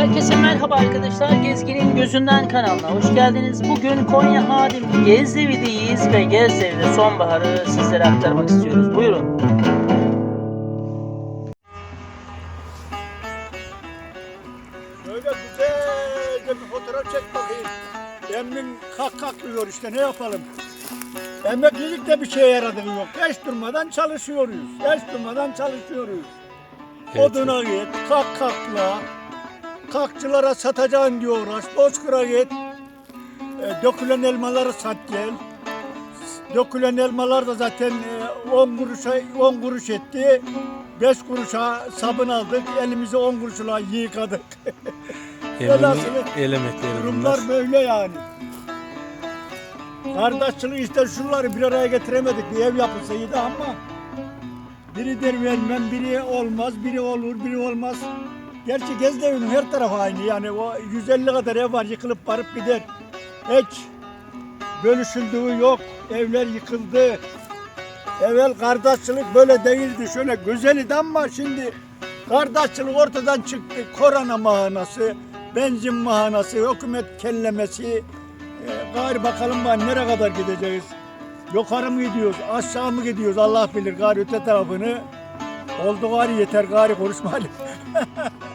Herkese merhaba arkadaşlar. Gezginin Gözünden kanalına hoş geldiniz. Bugün Konya Hadim Gezdevi'deyiz ve Gezdevi'de sonbaharı sizlere aktarmak istiyoruz. Buyurun. Böyle güzelce bir fotoğraf çek bakayım. Emmin kalk kalk diyor işte ne yapalım. Emeklilikte bir şey yaradığı yok. Geç durmadan çalışıyoruz. Geç durmadan çalışıyoruz. Oduna git, kalk kalkla. Kalkçılara satacaksın diyor. Bozkır'a git. E, dökülen elmaları sat gel. Dökülen elmalar da zaten e, 10 kuruşa 10 kuruş etti. 5 kuruşa sabun aldık. Elimizi 10 kuruşla yıkadık. Velhasılı el emekleri bunlar. Durumlar böyle yani. Kardeşçilik işte şunları bir araya getiremedik. Bir ev yapılsa iyiydi ama biri der vermem, biri olmaz, biri olur, biri olmaz. Gerçi Gezdevi'nin her tarafı aynı yani o 150 kadar ev var yıkılıp varıp gider. Hiç bölüşüldüğü yok, evler yıkıldı. Evvel kardeşçilik böyle değildi, şöyle güzeldi ama şimdi kardeşçilik ortadan çıktı. Korona mahanası, benzin mahanası, hükümet kellemesi. Ee, gari bakalım var nereye kadar gideceğiz? Yukarı mı gidiyoruz, aşağı mı gidiyoruz Allah bilir gari öte tarafını. Oldu gari yeter gari konuşma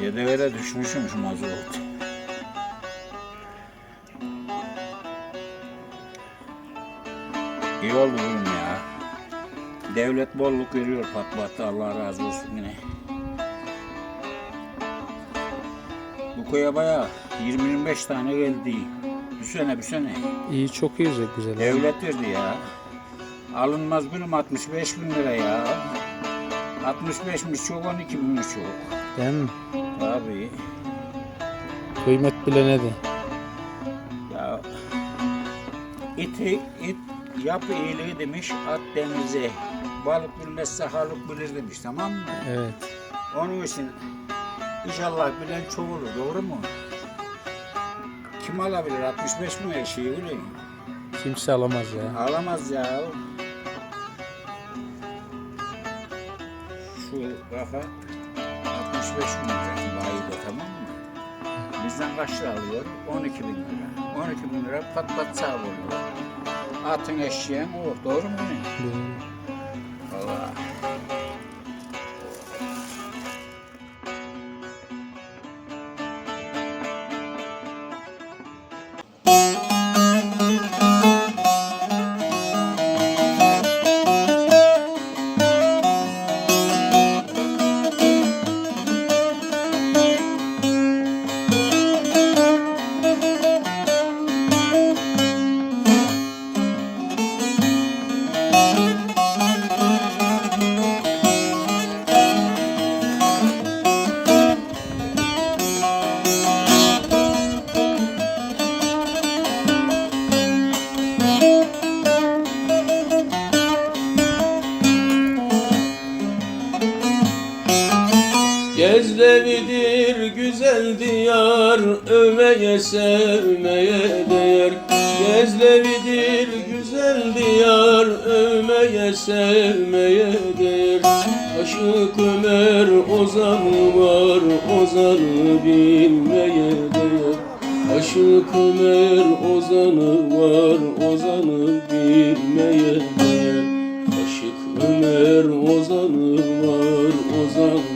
Yedevere düşmüşüm şu mazot. İyi oldu oğlum ya. Devlet bolluk veriyor patlattı Allah razı olsun yine. Bu koya bayağı 20-25 tane geldi. Bir sene bir sene. İyi çok iyi güzel. Devlet verdi ya. Alınmaz gülüm 65 bin lira ya. 65'miş çok 12 binmiş çok. Değil mi? Tabii. Kıymet bilene de. Ya iti it yap iyiliği demiş at denize. Balık bilmezse halık bilir demiş tamam mı? Evet. Onun için inşallah bilen çok olur doğru mu? Kim alabilir 65 bin eşeği öyle mi? Kimse alamaz ya. Alamaz ya. Şu kafa 65 bin lira bayide tamam mı? Bizden kaç lira alıyor? 12 bin lira. 12 bin lira pat pat sağ oluyor. Atın eşeğin o. Doğru mu? Bu- Valla. Gezdevidir güzel diyar Övmeye sevmeye değer Aşık Ömer ozanı var Ozanı bilmeye değer Aşık Ömer ozanı var Ozanı bilmeye değer Aşık Ömer ozanı var Ozanı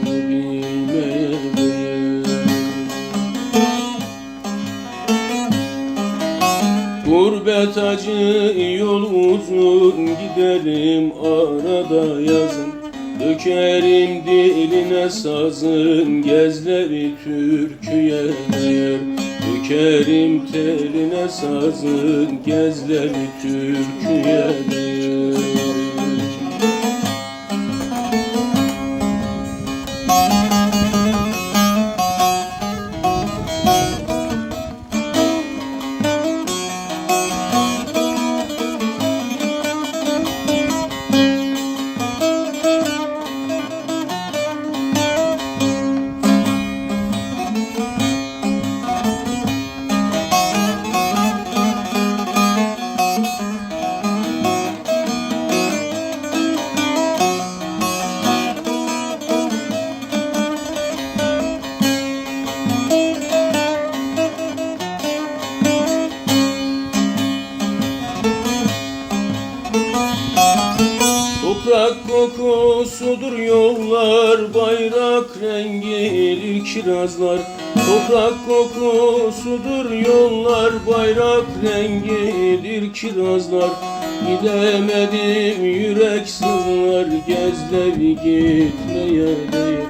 Gurbet acı yol uzun giderim arada yazın. Dökerim diline sazın gezleri türküye değer Dökerim teline sazın gezleri türküye değer Toprak kokusudur yollar Bayrak rengidir kirazlar Gidemedim yürek sızlar Gezleri gitmeye değer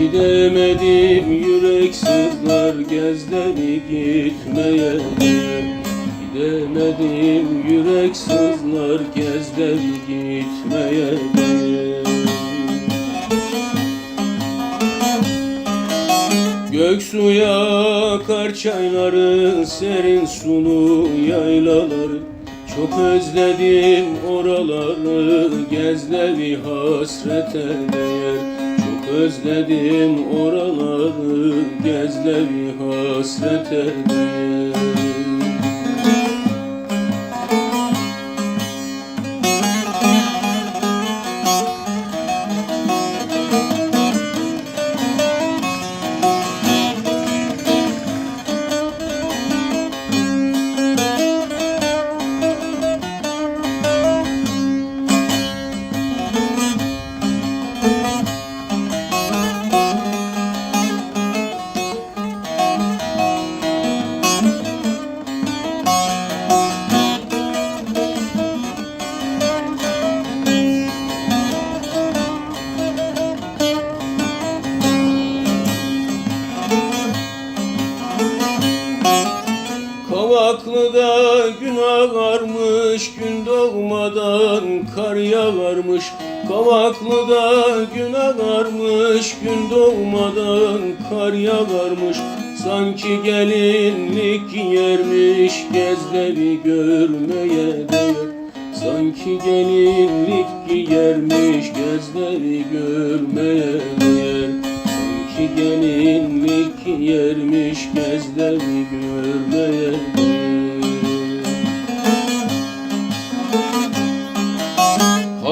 Gidemedim yürek sızlar Gezleri gitmeye değer Gidemedim yürek sızlar Gezleri gitmeye Göksuya akar çayları Serin sulu yaylaları. Çok özledim oraları Gezleri hasrete değer. Çok özledim oraları Gezleri hasrete değer gün ağarmış Gün doğmadan kar yağarmış Sanki gelinlik giyermiş Gezleri görmeye değer. Sanki gelinlik giyermiş Gezleri görmeye değer. Sanki gelinlik giyermiş Gezleri görmeye değer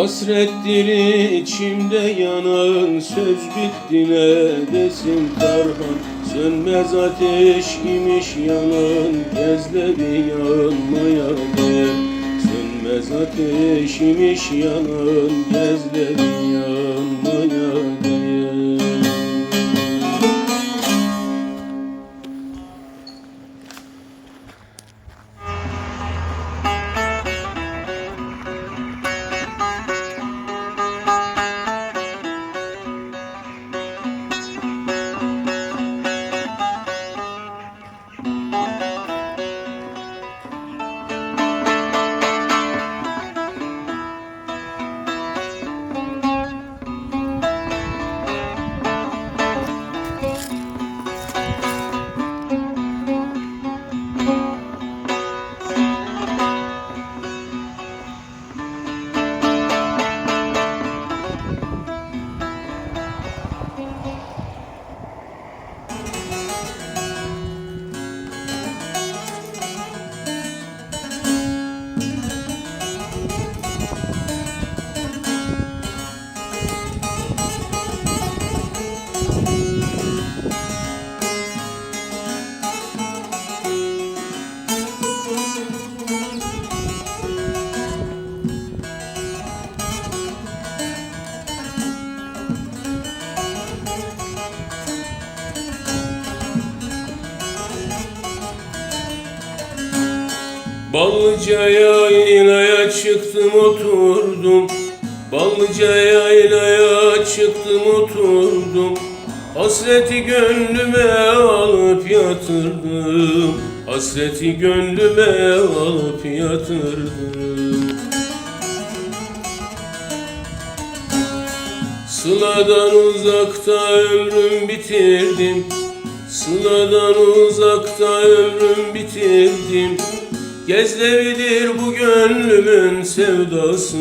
Hasrettir içimde yanan Söz bitti ne desin Tarhan Sönmez ateş imiş yanan Gezleri yanmaya değer Sönmez ateş imiş yanan Gezleri yanmaya Ballıca yaylaya çıktım oturdum. Ballıca yaylaya çıktım oturdum. Hasreti gönlüme alıp yatırdım. Hasreti gönlüme alıp yatırdım. Sıladan uzakta ömrüm bitirdim. Sıladan uzakta ömrüm bitirdim Gezlevidir bu gönlümün sevdası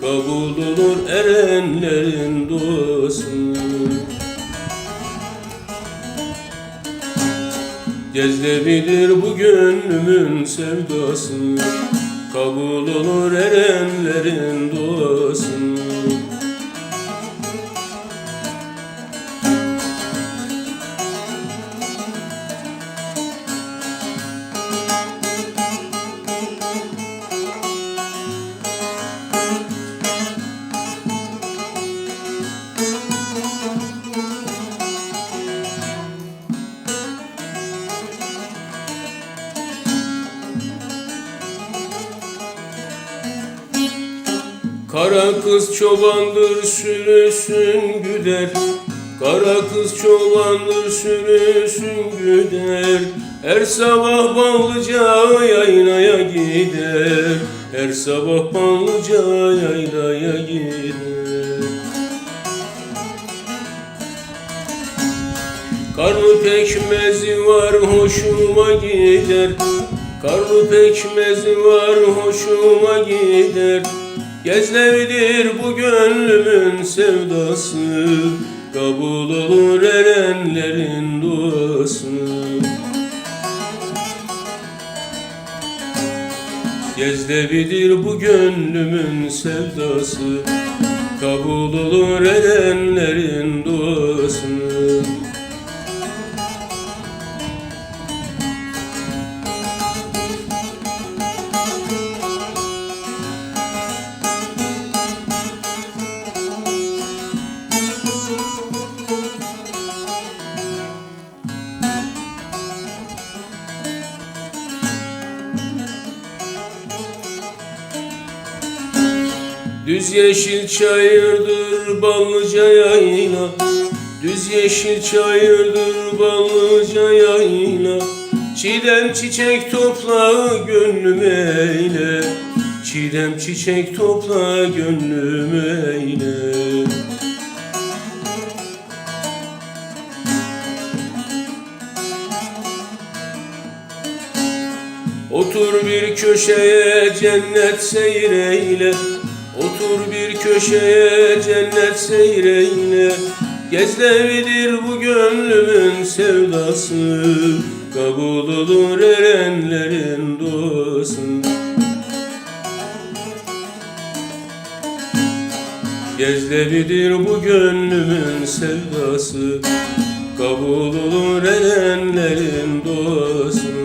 Kabul olur erenlerin duası. Gezlevidir bu gönlümün sevdası Kabul olur erenlerin duası Kara kız çobandır sürüsün güder. Kara kız çobandır sürüsün güder. Her sabah ballıca yaylaya gider. Her sabah ballıca yaylaya gider. Karlı pekmezi var hoşuma gider. Karlı pekmezi var hoşuma gider Gezlevidir bu gönlümün sevdası Kabul olur erenlerin duası. Gezlevidir bu gönlümün sevdası Kabul olur erenlerin duası Düz yeşil çayırdır ballıca yayla. Düz yeşil çayırdır ballıca yayla. Çiğdem çiçek topla gönlüm eyle. Çiğdem çiçek topla gönlüm eyle. Otur bir köşeye cennet seyreyle Otur bir köşeye cennet seyreyle. Gezlevidir bu gönlümün sevdası. Kabul olur erenlerin duası. Gezlevidir bu gönlümün sevdası. Kabul olur erenlerin duası